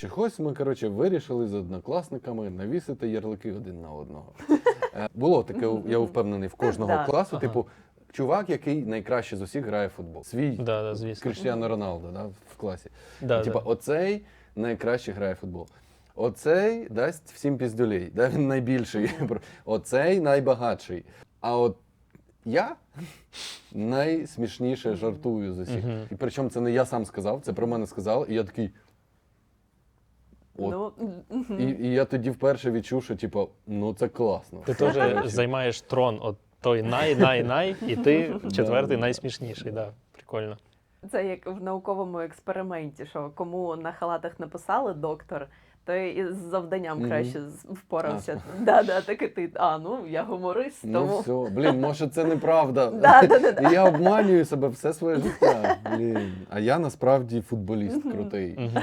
Чогось ми, коротше, вирішили з однокласниками навісити ярлики один на одного. Е, Було таке, я впевнений, в кожного класу, типу, чувак, який найкраще з усіх грає в футбол. Свій Да, да, звісно. Кріштіану Роналдо да, в класі. Типа, да. оцей найкраще грає в футбол. Оцей дасть всім піздюлей, да, він найбільший. Оцей найбагатший. А от я найсмішніше жартую з усіх. І причому це не я сам сказав, це про мене сказали, і я такий. От. Ну, мгм. І, і я тоді вперше відчув, що типу, ну це класно. Ти теж займаєш трон, от той най-най-най, і ти четвертий найсмішніший. Да. Прикольно. Це як в науковому експерименті, що кому на халатах написали доктор, той із завданням Мгм. краще з- впорався. Да, да, так і ти. А, ну я гуморист, Ну тому. все, блін, може це неправда. Да, да, да, да. І я обманюю себе все своє життя. Блін. А я насправді футболіст крутий. Мгм.